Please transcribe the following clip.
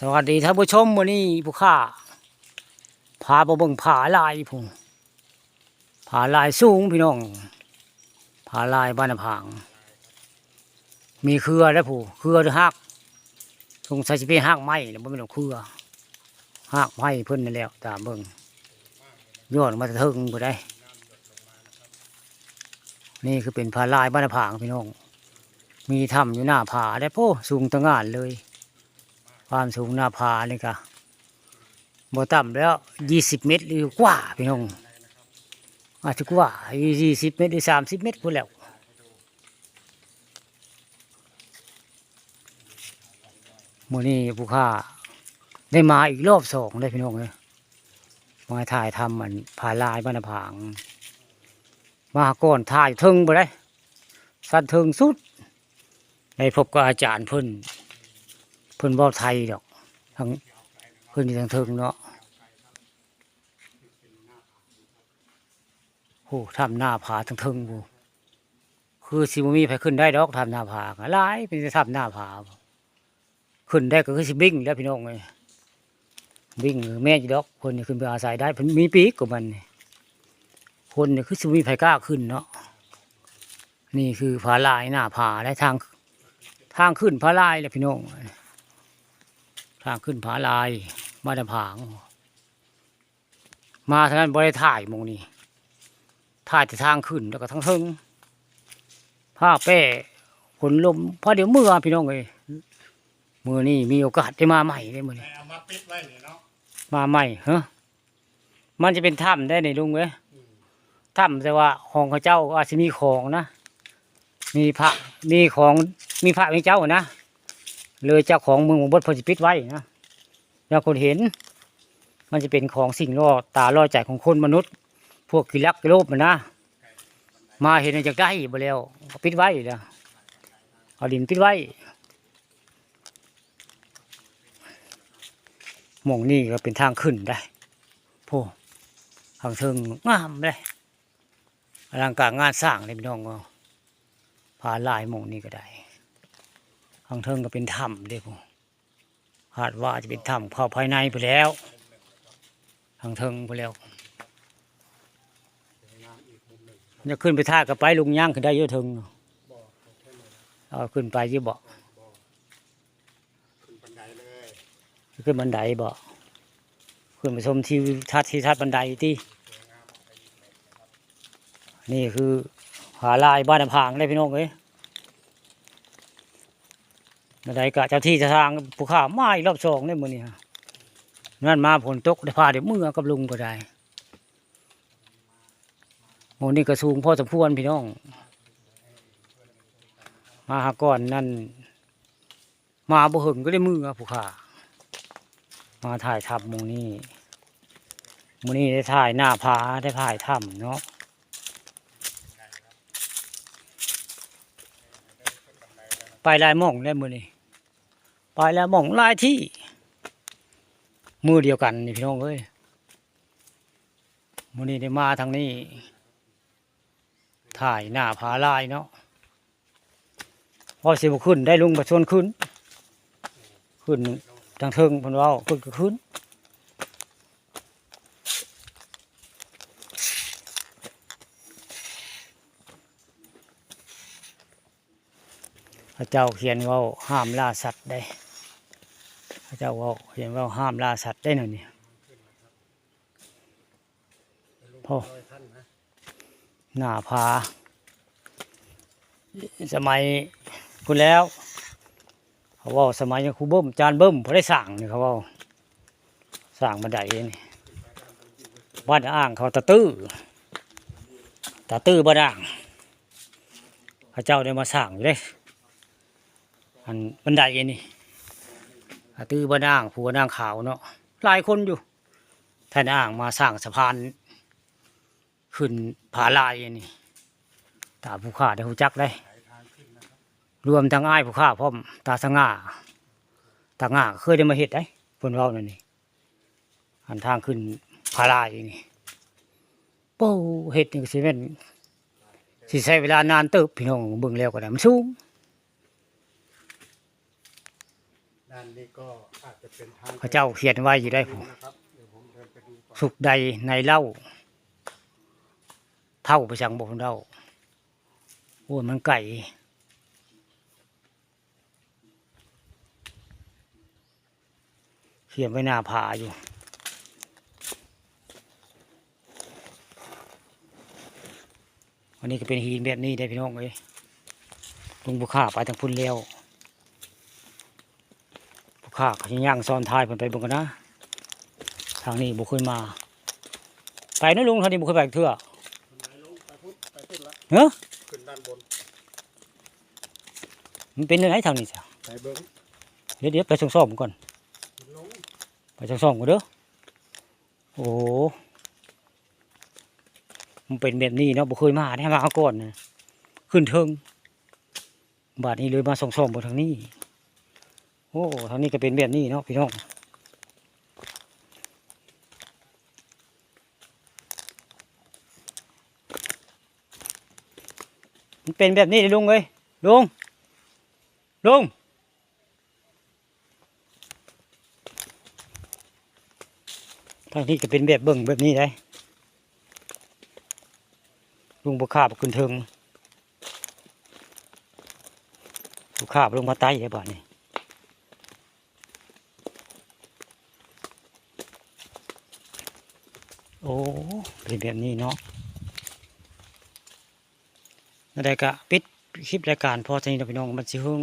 สวัสดีท่านผู้ชมวันนี้ผู้ข้าพาไปเบิ่งผาลายพุ่งผาลายสูงพี่น้องผาลายบ้านนาผาง มีเครือแล้วผู้เครือหรือหักสงสัยจะเป้หักไม้แล้วบ่เป็นดอเครือหักไม้เพิ่นนั่นแล้วตามเบิ่งยอดมาจะถึงบ่ได้ นี่คือเป็นผาลายบ้านนาผางพี่น้องมีถ้ำอยู่หน้าผาได้โพสูงตะงานเลย ความสูงหน้าผานี่ก็บ่ต่ำแล้วยี่สิบเมตรหรือกว่าพี่น้องอาจจะกว่ายี่สิบเมตรหรือสามสิบเมตรพูดแล้วมื่อนี้ผู้ค่าได้มาอีกรอบสองได้พี่น้องเลยมาถ่ายทำมันผาลายบ้านนาผาง มาก่อนถ่ายทึงไปได้ สันทึงสุดได้พบกับอาจารย์เพิ่น เพิ่นเว้าไทยดอกทั้งเพิ่นอยู่ทางเทิงเนาะโอ้ทำหน้าผาทางเทิงบูคือสิบมีใครขึ้นได้ดอกทำหน้าผาหลายเป็นจะทำหน้าผาขึ้นได้ก็คือสิบิ่งแล้วพี่น้องเอ้ยบิ่งแม่นอยู่ดอกคนนี่ขึ้นไปอาศัยได้เพิ่นมีปีกกว่ามันคนนี่คือสิบมีใครกล้าขึ้นเนาะนี่คือผาลายหน้าผาและทางทางขึ้นผาลายแหละพี่น้อง ทางขึ้นผาลาย มาดำผาง มาทางนั้นบริถ่ายหมองนี้ถ่ายแต่ทางขึ้นแล้วก็ทั้งเทิงผ้าแป้ขนลมพอเดี๋ยวเมื่อพี่น้องเลยมือนี่มีโอกาสได้มาใหม่ได้มือนี้เอามาปิดไว้นี่เนาะมาใหม่เฮ้มันจะเป็นถ้ำได้ในลุงเว้ยถ้ำแต่ว่าของเขาเจ้าก็อาจจะมีของนะ มีพระมีของมีพระมีเจ้านะ เลยเจ้าของเมืองบดพอสิปิดไว้นะแล้วคนเห็น มันจะเป็นของสิ่งล่อตาล่อใจของคนมนุษย์ พวกกิรักกิโลบมันนะ มาเห็นจากได้บ่แล้วปิดไว้แล้วเอาดินปิดไว้หมองนี่ก็เป็นทางขึ้นได้โพทางเทิงงามเลยอลังการงานสร้างเลยพี่น้องก็พาลายหมองนี่ก็ได้ ข้างเทิงก็เป็นถ้ำเด้ผมคาดว่าจะเป็นถ้ำเข้าภายในไปแล้วข้างเทิงไปแล้วจะขึ้นไปท่ากับไปลุงย่างขึ้นได้เยอะเทิงเอาขึ้นไปยี่บอกขึ้นบันไดเลยขึ้นบันไดบอกขึ้นไปชมที่ทัดที่ทัดบันไดที่นี่คือผาลายบ้านน้ำพางได้พี่น้องเอ้ย นาไดกะเจ้าที่จะทางผู้ข้ามาอีกรอบสองเนี่ยมือนี่ฮะนั่นมาผลตกได้พาเดี๋ยวมือกับลุงก็ได้โมนี่กระสูงพ่อสมควรพี่น้อง มาหาก่อนนั่นมาบ่หึงก็ได้มือกับผู้ข้ามาถ่ายทำหมูนี่หมูนี่ได้ถ่ายหน้าผาได้ถ่ายถ้ำเนาะไปลายม่องได้มือนี่ ไปแล้วมองลายที่มือเดียวกันนี่พี่น้องเอ้ยมือนี้ได้มาทางนี้ ถ่ายหน้าผาลายเนาะพอสิบขึ้นได้ลุงประชวนขึ้น ขึ้นทางเทิงพันว่าขึ้นก็ขึ้นพระเจ้าเขียนว่าห้ามล่าสัตว์ได้ พระเจ้าว่าเขียนว่าห้ามล่าสัตว์ได้หน่อยนี่พ่อหน้าผาสมัยพูดแล้ว เขาว่าสมัยยังครูเบิ้มจานเบิ้มพอได้สั่งนี่เขาว่าสั่งบันไดนี่บ้านอ่างเขาตะตื้อตะตื้อบ้านอ่างพระเจ้าได้มาสั่งอยู่เด้อันบันไดอันนี่อา ตื้อบ้านางผัวนางขาวเนาะหลายคนอยู่ท่านอ่างมาสร้างสะพาน ขึ้นผาลายนนี้ตาผู้ข้าได้หูจักได้ รวมทั้งอ้ายผู้ข้าพร้อมตาสง่าตาง่าเคยได้มาเห็ดได้เพิ่นเว้านั่นนี่อันทางขึ้นผาลายนี่โป้เห็ดนี่ก็สิแม่นสิใช้เวลานานเติบพี่น้องเบิ่งแล้วก็ได้มันสูง ได้ด้านนี้ก็อาจจะเป็นทางเขาเจ้าเขียนไว้อยู่ได้ผมนะครับเดี๋ยวผมเดินไปดูก่อนสุขใดในเล่า เท่าไปสั่งบอกเล่าโอ้ยมันไก่เขียนไว้หน้าผาอยู่วันนี้ก็เป็นหินแบบนี้ได้พี่น้องเอ้ยลุงบุค่าไปทางพุ่นเลี้ยวบุค่าเขาจะย่างซ้อนท้ายเพิ่นไปเบิ่งกันนะ ทางนี้บุขึ้นมา ไปนะลุงทางนี้บุขึ้นไปอีกเถื่อไหนลงไปพุทธไปพุทธละเนอะขึ้นด้านบน มันเป็นยังไงทางนี้จ้ะไปเบิ้งเดี๋ยวเดี๋ยวไปส่งซ่อมก่อนลงไปส่งซ่อมก่อนเด้อ โอ้โห มันเป็นแบบนี้เนาะบุเคยมาได้มาเอาก่อนนะขึ้นเทิงบาดนี้เลยมาส่งซ่อมบนทางนี้โอ้ทางนี้ก็เป็นแบบนี้เนาะพี่น้องมันเป็นแบบนี้เลยลุงเอ้ยลุงลุงทางนี้ก็เป็นแบบเบิ่งแบบนี้ได้ลุงบุคาบขึ้นเทิงบุคาบลงมาใต้ไอ้บ้านี่ โอ้เป็นแบบนี้เนาะแล้วก็ปิดคลิปรายการพอทีนี้เราพี่น้องมันสิหึง